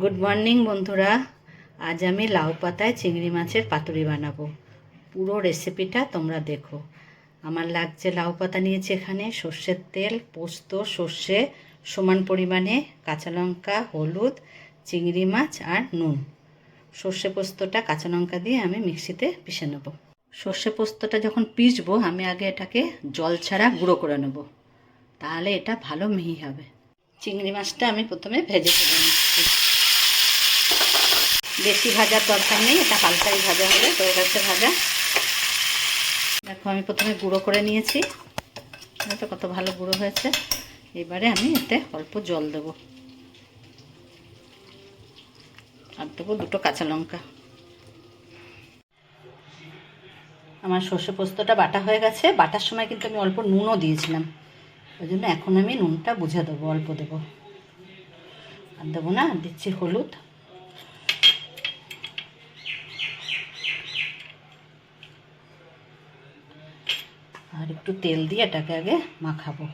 Good morning বন্ধুরা। আজ আমি লাউ পাতায় চিংড়ি মাছের পাতুরি বানাবো। পুরো রেসিপিটা তোমরা দেখো। আমার লাগছে লাউ পাতা নিয়েছি এখানে। সর্ষের তেল, পোস্ত, সর্ষে, সমান পরিমাণে কাঁচা লঙ্কা, হলুদ, চিংড়ি মাছ আর নুন। সর্ষে পোস্তটা কাঁচা লঙ্কা দিয়ে আমি মিক্সিতে পিষে নেব। সর্ষে পোস্তটা যখন পিষবো, আমি আগে এটাকে জল ছাড়া গুঁড়ো করে নেব। তাহলে এটা ভালো মিহি হবে। চিংড়ি মাছটা আমি প্রথমে ভেজে তুলে নিচ্ছি। বেশি ভাজার দরকার নেই, এটা হালকাই ভাজা হবে হয়ে গেছে ভাজা। দেখো, আমি প্রথমে গুঁড়ো করে নিয়েছি। তো কত ভালো গুঁড়ো হয়েছে। এবারে আমি এতে অল্প জল দেব। আর দেবো দুটো কাঁচা লঙ্কা। আমার সর্ষে পোস্তটা বাটা হয়ে গেছে। বাটার সময় কিন্তু আমি অল্প নুনও দিয়েছিলাম। ওই জন্য এখন আমি নুনটা বুঝে দেবো, অল্প দেবো। আর দেবো না, দিচ্ছি হলুদ। আর একটু তেল দিয়ে এটাকে আগে মাখাবো।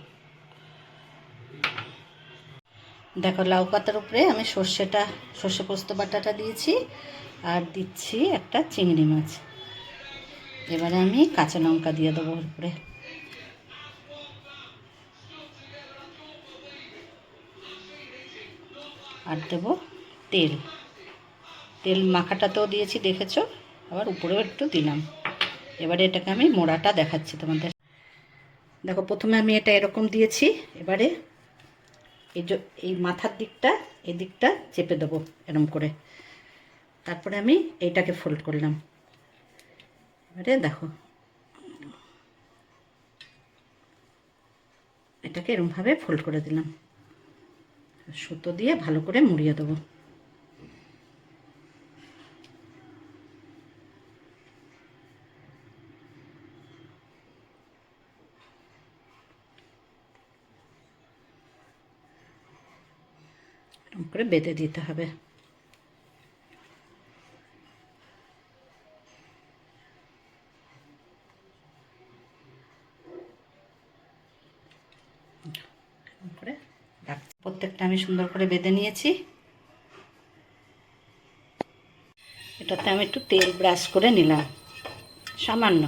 দেখো, লাউ পাতার উপরে আমি সর্ষেটা, সর্ষে পোস্ত বাটাটা দিয়েছি আর দিচ্ছি একটা চিংড়ি মাছ। এবারে আমি কাঁচা লঙ্কা দিয়ে দেবো উপরে। আর দেবো তেল। তেল মাখাটাতেও দিয়েছি, দেখেছ? আবার উপরেও একটু দিলাম। এবারে এটাকে আমি মোড়াটা দেখাচ্ছি তোমাদের। দেখো, প্রথমে আমি এটা এরকম দিয়েছি, এবারে এই যে এই মাথার দিকটা, এই দিকটা চেপে দেবো এরম করে। তারপরে আমি এইটাকে ফোল্ড করলাম। এবারে দেখো, এটাকে এরমভাবে ফোল্ড করে দিলাম। সুতো দিয়ে ভালো করে মুড়িয়ে দেবো। করে বেঁধে দিতে হবে। প্রত্যেকটা আমি সুন্দর করে বেঁধে নিয়েছি। এটাতে আমি একটু তেল ব্রাশ করে নিলাম। সামান্য,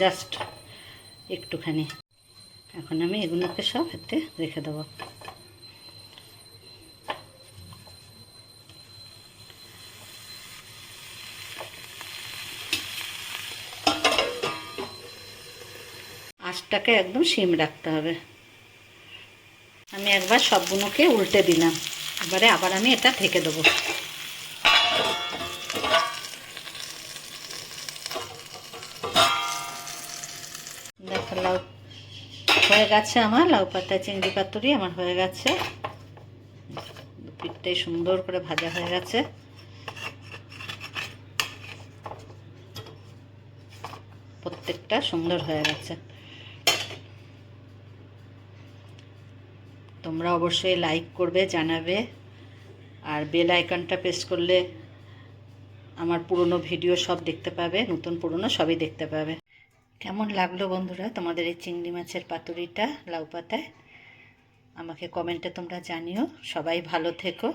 জাস্ট একটুখানি। এখন আমি এগুলোকে সব এতে রেখে দেবো। আঁচটাকে একদম সিম রাখতে হবে। আমি একবার সবগুলোকে উল্টে দিলাম। এবারে আবার আমি এটা ঢেকে দেবো। দেখো লাউ হয়ে গেছে আমার। লাউ পাতা চিংড়ি পাতুরি আমার হয়ে গেছে। পিঠটাই সুন্দর করে ভাজা হয়ে গেছে। প্রত্যেকটা সুন্দর হয়ে গেছে। তোমরা অবশ্যই লাইক করবে, জানাবে। আর বেল আইকনটা প্রেস করলে আমার পুরনো ভিডিও সব দেখতে পাবে, নতুন পুরনো সবই দেখতে পাবে। কেমন লাগল বন্ধুরা তোমাদের এই চিংড়ি মাছের পাতুরিটা লাউ পাতায়? আমাকে কমেন্টে তোমরা জানিও। সবাই ভালো থেকো।